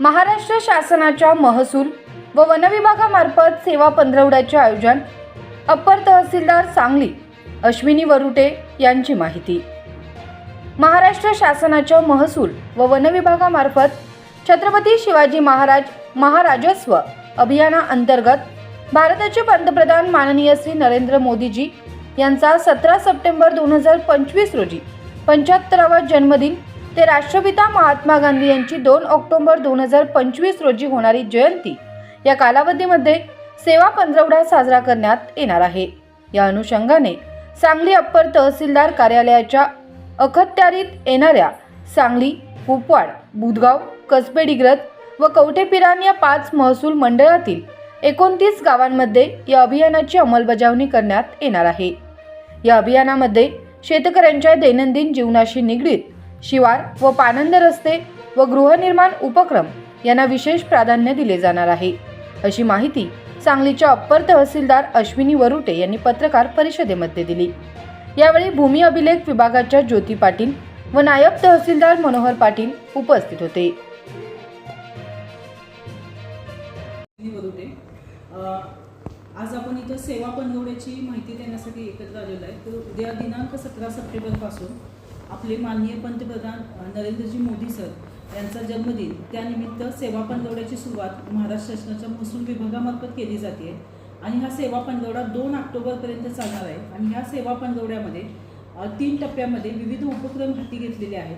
महाराष्ट्र शासनाच्या महसूल व वनविभागामार्फत सेवा पंधरवड्याचे आयोजन अप्पर तहसीलदार सांगली अश्विनी वरुटे यांची माहिती. महाराष्ट्र शासनाच्या महसूल व वनविभागामार्फत छत्रपती शिवाजी महाराज महाराजस्व अभियानाअंतर्गत भारताचे पंतप्रधान माननीय श्री नरेंद्र मोदीजी यांचा सतरा सप्टेंबर दोन हजार पंचवीस रोजी पंच्याहत्तरावा जन्मदिन ते राष्ट्रपिता महात्मा गांधी यांची दोन ऑक्टोबर दोन हजार पंचवीस रोजी होणारी जयंती या कालावधीमध्ये सेवा पंधरवडा साजरा करण्यात येणार आहे. या अनुषंगाने सांगली अप्पर तहसीलदार कार्यालयाच्या अखत्यारीत येणाऱ्या सांगली कुपवाड बुधगाव कसबे डिग्रज व कवठेपिरान या पाच महसूल मंडळातील एकोणतीस गावांमध्ये या अभियानाची अंमलबजावणी करण्यात येणार आहे. या अभियानामध्ये शेतकऱ्यांच्या दैनंदिन जीवनाशी निगडीत शिवार व पानंद रस्ते व गृहनिर्माण उपक्रम यांना विशेष प्राधान्य दिले जाणार आहे. अशी माहिती सांगलीच्या अप्पर तहसीलदार अश्विनी वरुटे यांनी पत्रकार परिषदेमध्ये दिली. यावेळी भूमी अभिलेख विभागाच्या ज्योती पाटील व नायब तहसीलदार मनोहर पाटील उपस्थित होते. आज आपण इथं सेवा पंधरवड्याची माहिती देण्यासाठी एकत्र आलेलो आहे. तर उद्या दिनांक सतरा सप्टेंबरपासून आपले माननीय पंतप्रधान नरेंद्रजी मोदी सर यांचा जन्मदिन. त्यानिमित्त सेवा पंधरवड्याची सुरुवात महाराष्ट्र शासनाच्या महसूल विभागामार्फत केली जाते. आणि हा सेवा पंधरवडा दोन ऑक्टोबरपर्यंत चालणार आहे. आणि ह्या सेवा पंधरवड्यामध्ये तीन टप्प्यामध्ये विविध उपक्रम हाती घेतलेले आहेत.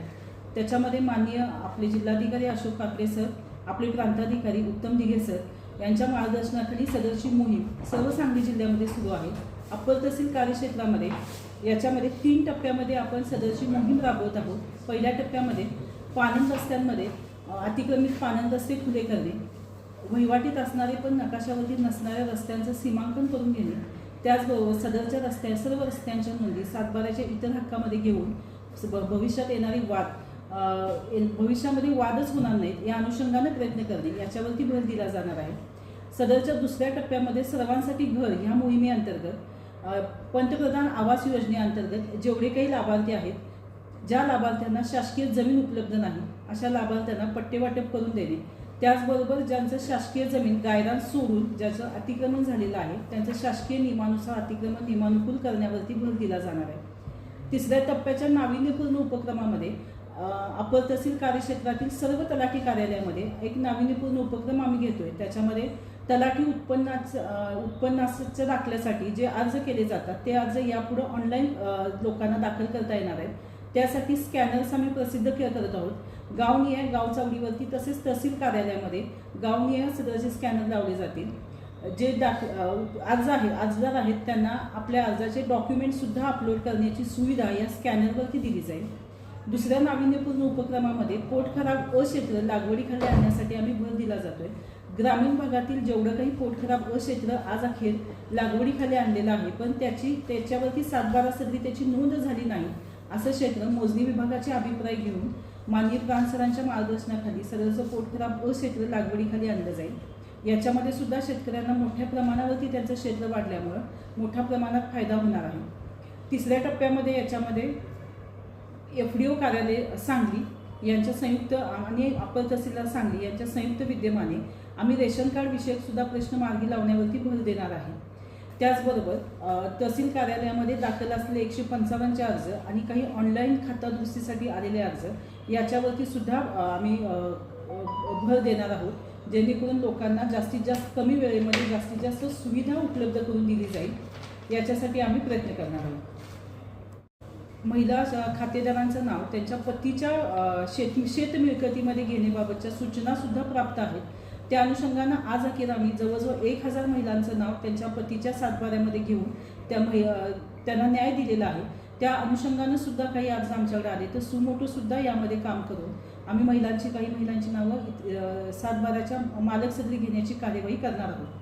त्याच्यामध्ये माननीय आपले जिल्हाधिकारी अशोक काकडे सर आपले प्रांताधिकारी उत्तम दिघे सर यांच्या मार्गदर्शनाखाली सदरची मोहीम सर्व सांगली जिल्ह्यामध्ये सुरू आहे. अप्पर तहसील कार्यक्षेत्रामध्ये याच्यामध्ये तीन टप्प्यामध्ये आपण सदरची मोहीम राबवत आहोत. पहिल्या टप्प्यामध्ये पानंद रस्त्यांमध्ये अतिक्रमित पानंद रस्ते खुले करणे वहिवाटीत असणारे पण नकाशावरती नसणाऱ्या रस्त्यांचं सीमांकन करून घेणे त्याचबरोबर सदरच्या रस्त्या सर्व रस्त्यांच्या नोंदी सातबाऱ्याच्या इतर हक्कामध्ये घेऊन भविष्यात येणारे वाद भविष्यामध्ये वादच होणार नाहीत या अनुषंगाने प्रयत्न करणे याच्यावरती भर दिला जाणार आहे. सदरच्या दुसऱ्या टप्प्यामध्ये सर्वांसाठी घर ह्या मोहिमेअंतर्गत पंतप्रधान आवास योजनेअंतर्गत जेवढे काही लाभार्थी आहेत ज्या लाभार्थ्यांना शासकीय जमीन उपलब्ध नाही अशा लाभार्थ्यांना पट्टे वाटप करून देणे. त्याचबरोबर ज्यांचं शासकीय जमीन गायरान सोडून ज्याचं अतिक्रमण झालेलं आहे त्यांचं शासकीय नियमानुसार अतिक्रमण नियमानुकूल करण्यावरती भर दिला जाणार आहे. तिसऱ्या टप्प्याच्या नाविन्यपूर्ण उपक्रमामध्ये अपर तहसील कार्यक्षेत्रातील सर्व तलाठी कार्यालयामध्ये एक नाविन्यपूर्ण उपक्रम आम्ही घेतोय. त्याच्यामध्ये तलाठी उत्पन्नाचं उत्पन्नाच्या दाखल्यासाठी जे अर्ज केले जातात ते अर्ज यापुढे ऑनलाईन लोकांना दाखल करता येणार आहेत. त्यासाठी स्कॅनर्स आम्ही प्रसिद्ध के- करत आहोत. गावनिहाय गाव चावडीवरती तसेच तहसील कार्यालयामध्ये गावनिहाय सदरचे स्कॅनर लावले जातील. जे दाख अर्ज आहे अर्जदार आहेत त्यांना आपल्या अर्जाचे डॉक्युमेंटसुद्धा अपलोड करण्याची सुविधा या स्कॅनरवरती दिली जाईल. दुसऱ्या नाविन्यपूर्ण उपक्रमामध्ये पोटखराब अक्षेत्र लागवडीखाली आणण्यासाठी आम्ही भर दिला जातोय. ग्रामीण भागातील जेवढं काही पोटखराब अक्षेत्र आज अखेर लागवडीखाली आणलेलं आहे पण त्याची त्याच्यावरती सातबारा सदरी त्याची नोंद झाली नाही असं क्षेत्र मोजणी विभागाचे अभिप्राय घेऊन माननीय प्रांसरांच्या मार्गदर्शनाखाली सर्वच पोटखराब अक्षेत्र लागवडीखाली आणलं जाईल. याच्यामध्ये सुद्धा शेतकऱ्यांना मोठ्या प्रमाणावरती त्यांचं क्षेत्र वाढल्यामुळं मोठ्या प्रमाणात फायदा होणार आहे. तिसऱ्या टप्प्यामध्ये याच्यामध्ये एफ डी ओ कार्यालय सांगली यांच्या संयुक्त आणि अपर तहसीलदार सांगली यांच्या संयुक्त विद्यमाने आम्ही रेशन कार्ड विषयक सुद्धा प्रश्न मार्गी लावण्यावरती भर देणार आहे. त्याचबरोबर तहसील कार्यालयामध्ये दाखल असलेले एकशे पंचावन्नचे अर्ज आणि काही ऑनलाईन खाता दुरुस्तीसाठी आलेले अर्ज याच्यावरती सुद्धा आम्ही भर देणार आहोत जेणेकरून लोकांना जास्तीत जास्त कमी वेळेमध्ये जास्तीत जास्त सुविधा उपलब्ध करून दिली जाईल याच्यासाठी आम्ही प्रयत्न करणार आहोत. महिला खातेदारांचं नाव त्यांच्या पतीच्या शेत शेत मिळकतीमध्ये घेण्याबाबतच्या सूचनासुद्धा प्राप्त आहेत. त्या अनुषंगानं आज अखेर आम्ही जवळजवळ एक हजार महिलांचं नाव त्यांच्या पतीच्या सातबाऱ्यामध्ये घेऊन त्या महि त्यांना न्याय दिलेला आहे. त्या अनुषंगानं सुद्धा काही अर्ज आमच्याकडे आले. तर सुमोटो सुद्धा यामध्ये काम करून आम्ही महिलांची काही महिलांची नावं सातबाऱ्याच्या मालक सदरी घेण्याची कार्यवाही करणार आहोत.